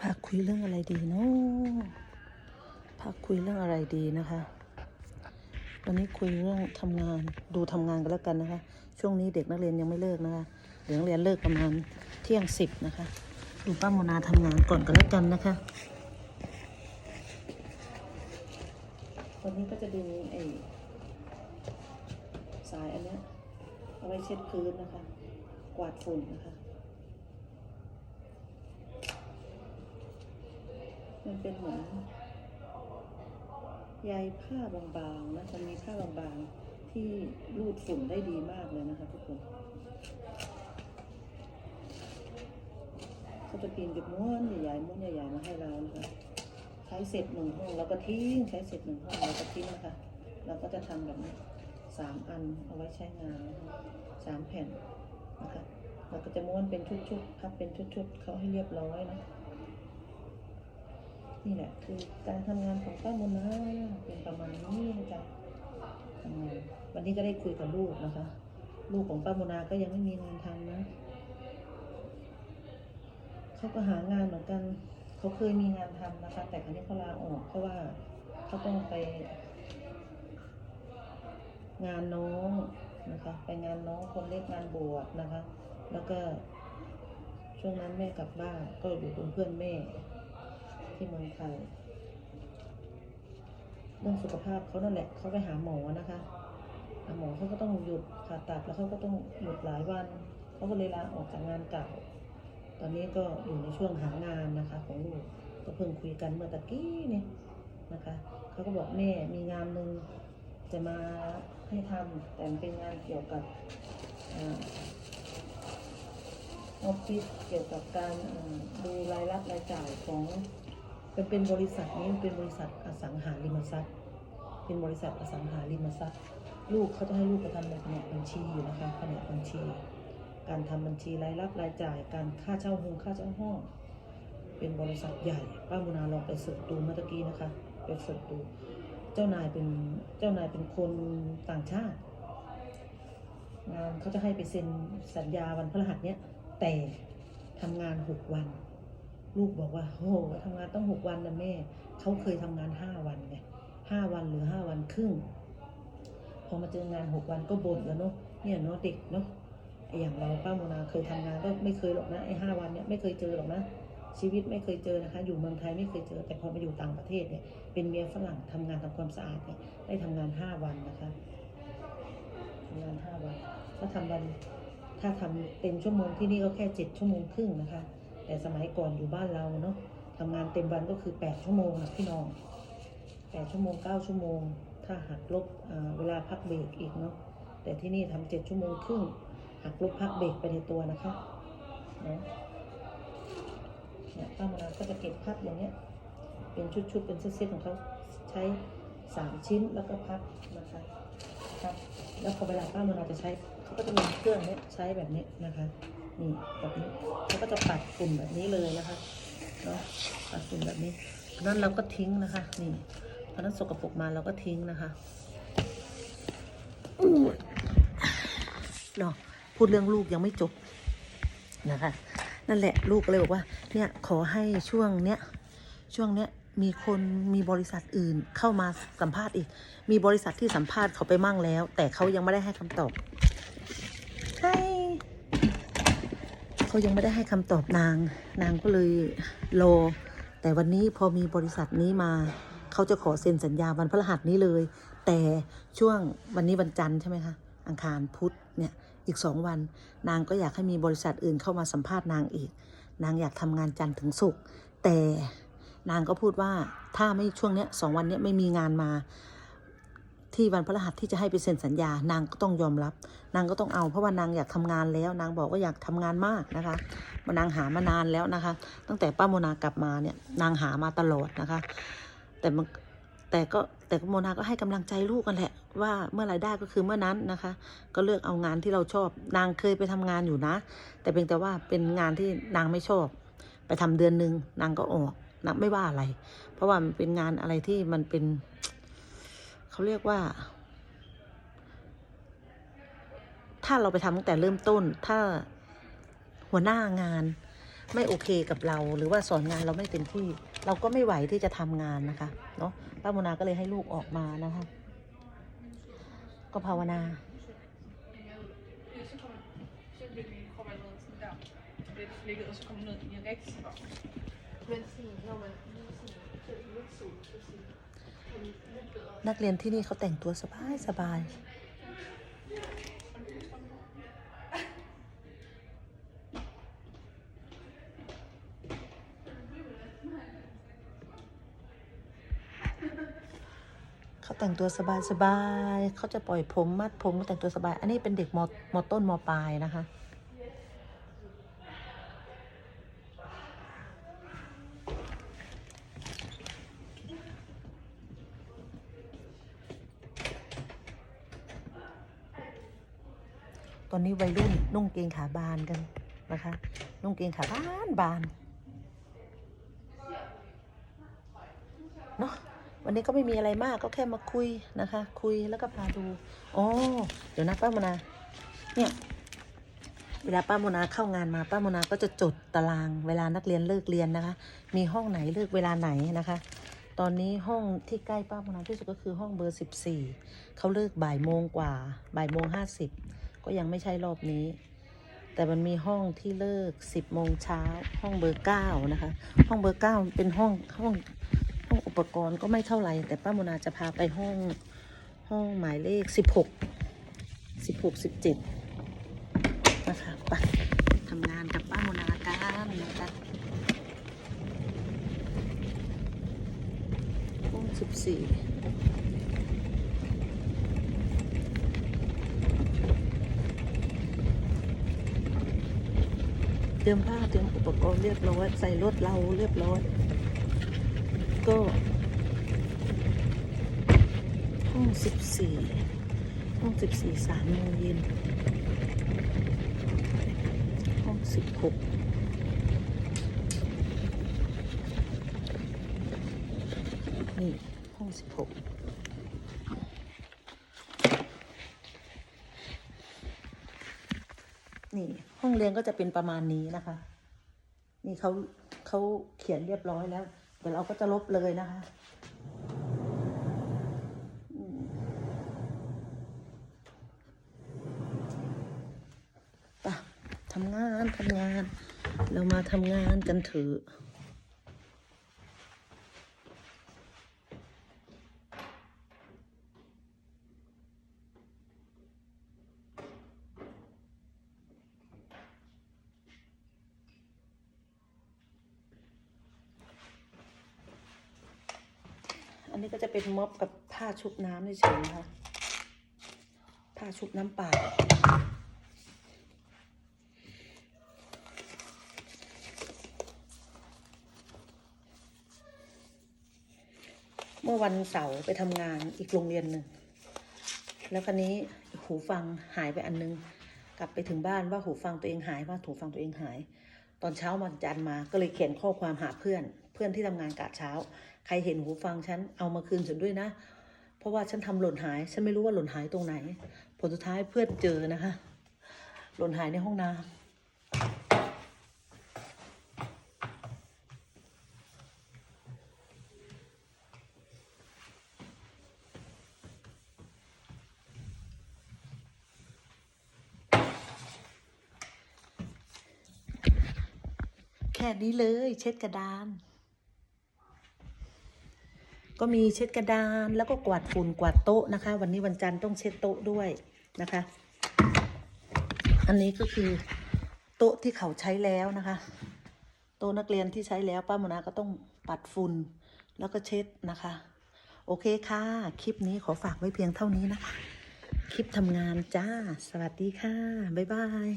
พาคุยเรื่องอะไรดีเนาะพาคุยเรื่องอะไรดีนะคะ วันนี้คุยเรื่องทำงานดูทำงานกันแล้วกันนะคะ ช่วงนี้เด็กนักเรียนยังไม่เลิกนะคะเด็กนักเรียนเลิกประมาณเที่ยงสิบนะคะ ดูป้าโมนาทำงานก่อนกันแล้วกันนะคะวันนี้ก็จะดูไอ้สายอันเนี้ยเอาไว้เช็ดพื้นนะคะ กวาดฝุ่นนะคะ มันเป็นเหมือนใยผ้าบางๆนะมันมีผ้าบางๆที่รูดฝุ่นได้ดีมากเลยนะคะทุกคนเขาจะกินกับม้วนใหญ่ๆม้วนใหญ่ๆมาให้เรานะคะใช้เสร็จหนึ่งห้องแล้วก็ทิ้งใช้เสร็จหนึ่งห้องแล้วก็ทิ้งนะคะเราก็จะทำแบบนี้สามอันเอาไว้ใช้งานนะคะสามแผ่นนะคะเราก็จะม้วนเป็นชุดๆพับเป็นชุดๆเขาให้เรียบร้อยนะ นี่แหละคือการทำงานของป้ามนนะเป็นประมาณนี้นะจ๊ะวันนี้ก็ได้คุยกับลูกนะคะ ลูกของป้ามนาก็ยังไม่มีงานทำนะเขาก็หางานเหมือนกัน เขาเคยมีงานทำนะคะ แต่ครั้นี้เขาลาออกเพราะว่าเขาต้องไป งานน้องนะคะ ไปงานน้องคนเล็กงานบวชนะคะ แล้วก็ช่วงนั้นแม่กลับบ้านก็อยู่เป็นเพื่อนแม่ ที่เมืองไทยเรื่องสุขภาพเขานั่นแหละเขาไปหาหมอนะคะหมอเขาก็ต้องหยุดผ่าตัดแล้วเขาก็ต้องหยุดหลายวันเขาก็เลยลาออกจากงานเก่า ตอนนี้ก็อยู่ในช่วงหางานนะคะ ของลูกก็เพิ่งคุยกันเมื่อตะกี้เนี่ยนะคะเขาก็บอกแม่มีงานหนึ่งจะมาให้ทำแต่เป็นงานเกี่ยวกับออฟฟิศเกี่ยวกับการดูรายรับรายจ่ายของ เป็นเป็นบริษัทนี้มันเป็นบริษัทอสังหาริมทรัพย์ เป็นบริษัทอสังหาริมทรัพย์ ลูกเขาจะให้ลูกไปทำในแผนกบัญชีอยู่นะคะแผนกบัญชี การทำบัญชีรายรับรายจ่าย การค่าเช่าห้องค่าเช่าห้อง เป็นบริษัทใหญ่ป้ามุนาลองไปสิร์ชดูเมื่อตะกี้นะคะไปสิร์ชดู เจ้านายเป็นเจ้านายเป็นคนต่างชาติงานเขาจะให้ไปเซ็นสัญญาวันพฤหัสเนี้ยแต่ทำงานหกวัน ลูกบอกว่าโอ้โหทำงานต้องหกวันนะแม่ เขาเคยทำงานห้าวันไงห้าวันหรือห้าวันครึ่ง พอมาเจองานหกวันก็บ่นแล้วเนาะเนี่ยเนาะเด็กเนาะอย่างเราป้าโมนาเคยทำงานก็ไม่เคยหรอกนะไอห้าวันเนี่ยไม่เคยเจอหรอกนะชีวิตไม่เคยเจอนะคะ อยู่เมืองไทยไม่เคยเจอ แต่พอมาอยู่ต่างประเทศเนี่ย เป็นเมียฝรั่งทำงานทำความสะอาดเนี่ย ได้ทำงานห้าวันนะคะทำงานห้าวัน ก็ทำวัน ถ้าทำเต็มชั่วโมงที่นี่ก็แค่เจ็ดชั่วโมงครึ่งนะคะ แต่สมัยก่อนอยู่บ้านเราเนาะทำงานเต็มวันก็คือแปดชั่วโมงอะพี่น้องแปดชั่วโมงเก้าชั่วโมง ถ้าหักลบเวลาพักเบรกอีกเนาะแต่ที่นี่ทำเจ็ดชั่วโมงครึ่งหักลบพักเบรกไปในตัวนะคะเนาะเนี่ยป้ามานาก็จะเก็บพับอย่างเนี้ย เป็นชุดๆเป็นเซตๆของเขาใช้สามชิ้นแล้วก็พับนะคะพับแล้วพอเวลาป้ามานาจะใช้เขาก็จะมีเครื่องเนี้ยใช้แบบนี้นะคะ นี่แบบนี้เขาก็จะปัดฝุ่นแบบนี้เลยนะคะเนาะปัดฝุ่นแบบนี้นั้นเราก็ทิ้งนะคะนี่เพราะนั้นสกปรกมาเราก็ทิ้งนะคะเนาะพูดเรื่องลูกยังไม่จบนะคะ นั่นแหละลูกก็เลยบอกว่า เนี่ยขอให้ช่วงเนี้ยช่วงเนี้ยมีคนมีบริษัทอื่นเข้ามาสัมภาษณ์อีก มีบริษัทที่สัมภาษณ์เขาไปมั่งแล้ว แต่เขายังไม่ได้ให้คำตอบ ใช่ เขายังไม่ได้ให้คำตอบนาง นางก็เลยรอแต่วันนี้พอมีบริษัทนี้มา เขาจะขอเซ็นสัญญาวันพฤหัสนี้เลย แต่ช่วงวันนี้วันจันทร์ใช่ไหมคะอังคารพุธเนี่ยอีกสองวัน นางก็อยากให้มีบริษัทอื่นเข้ามาสัมภาษณ์นางอีก นางอยากทำงานจันทร์ถึงศุกร์แต่นางก็พูดว่าถ้าไม่ช่วงเนี้ยสองวันเนี้ยไม่มีงานมา ที่วันพฤหัสที่จะให้ไปเซ็นสัญญานางก็ต้องยอมรับ นางก็ต้องเอาเพราะว่านางอยากทำงานแล้ว นางบอกว่าอยากทำงานมากนะคะนางหามานานแล้วนะคะ ตั้งแต่ป้าโมนากลับมาเนี่ยนางหามาตลอดนะคะ แต่มันแต่ก็แต่โมนาก็ให้กำลังใจลูกกันแหละ ว่าเมื่อไรได้ก็คือเมื่อนั้นนะคะ ก็เลือกเอางานที่เราชอบ นางเคยไปทำงานอยู่นะ แต่เพียงแต่ว่าเป็นงานที่นางไม่ชอบ ไปทำเดือนหนึ่งนางก็ออกนางไม่ว่าอะไร เพราะว่ามันเป็นงานอะไรที่มันเป็น เขาเรียกว่า ถ้าเราไปทำตั้งแต่เริ่มต้น ถ้าหัวหน้างานไม่โอเคกับเรา หรือว่าสอนงานเราไม่เต็มที่ เราก็ไม่ไหวที่จะทำงานนะคะ เนาะป้าโมนาก็เลยให้ลูกออกมานะคะ ก็ภาวนา Ja, นักเรียนที่นี่เขาแต่งตัวสบายสบาย เขาแต่งตัวสบายสบาย เขาจะปล่อยผมมัดผมแต่งตัวสบาย อันนี้เป็นเด็กมมต้นมปลายนะคะ ตอนนี้วัยรุ่นนุ่งเกงขาบานกันนะคะ นุ่งเกงขาบานบานเนาะวันนี้ก็ไม่มีอะไรมากก็แค่มาคุยนะคะ คุยแล้วก็พาดูอ๋อเดี๋ยวนะป้าโมนาเนี่ยเวลาป้าโมนาเข้างานมาป้าโมนาก็จะจดตาราง เวลานักเรียนเลิกเรียนนะคะ มีห้องไหนเลิกเวลาไหนนะคะ ตอนนี้ห้องที่ใกล้ป้าโมนาที่สุดก็คือห้องเบอร์สิบสี่เขาเลิกบ่ายโมงกว่าบ่ายโมงห้าสิบ ก็ยังไม่ใช่รอบนี้ แต่มันมีห้องที่เลิก10โมงเช้าห้องเบอร์9นะคะ ห้องเบอร์9เป็นห้องห้องห้องอุปกรณ์ก็ไม่เท่าไหร่แต่ป้าโมนาจะพาไปห้องห้องหมายเลข16 16 17นะคะไปทำงานกับป้าโมนากันนะคะห้อง14เต รียมผ้าเตรียมอุปกรณ์เรียบร้อย ใส่รถเราเรียบร้อย ก็ห้องสิบสี่ห้องสิบสี่สามโมงเย็นห้องสิบหกนี่ห้องสิบหก นี่ ห้องเรียนก็จะเป็นประมาณนี้นะคะ นี่เขาเขาเขียนเรียบร้อยแล้ว เดี๋ยวเราก็จะลบเลยนะคะ ทำงานทำงาน เรามาทำงานกันเถอะ นนี้ก็จะเป็นม็อบกับผ้าชุบน้ำเฉยๆนะคะ ผ้าชุบน้ำเปล่าเมื่อวันเสาร์ไปทำงานอีกโรงเรียนหนึ่ง แล้วคันนี้หูฟังหายไปอันนึง กลับไปถึงบ้านว่าหูฟังตัวเองหายว่าหูฟังตัวเองหาย ตอนเช้ามาจันมาก็เลยเขียนข้อความหาเพื่อน เพื่อนที่ทำงานกะเช้า ใครเห็นหูฟังฉันเอามาคืนฉันด้วยนะ เพราะว่าฉันทำหล่นหาย ฉันไม่รู้ว่าหล่นหายตรงไหน ผลสุดท้ายเพื่อนเจอนะคะ หล่นหายในห้องน้ำแค่นี้เลย เช็ดกระดาน ก็มีเช็ดกระดานแล้วก็กวาดฝุ่นกวาดโต๊ะนะคะ วันนี้วันจันทร์ต้องเช็ดโต๊ะด้วยนะคะ อันนี้ก็คือโต๊ะที่เขาใช้แล้วนะคะ โต๊ะนักเรียนที่ใช้แล้วป้าโมนาก็ต้องปัดฝุ่นแล้วก็เช็ดนะคะ โอเคค่ะ คลิปนี้ขอฝากไว้เพียงเท่านี้นะคะ คลิปทำงานจ้า สวัสดีค่ะ บ๊ายบาย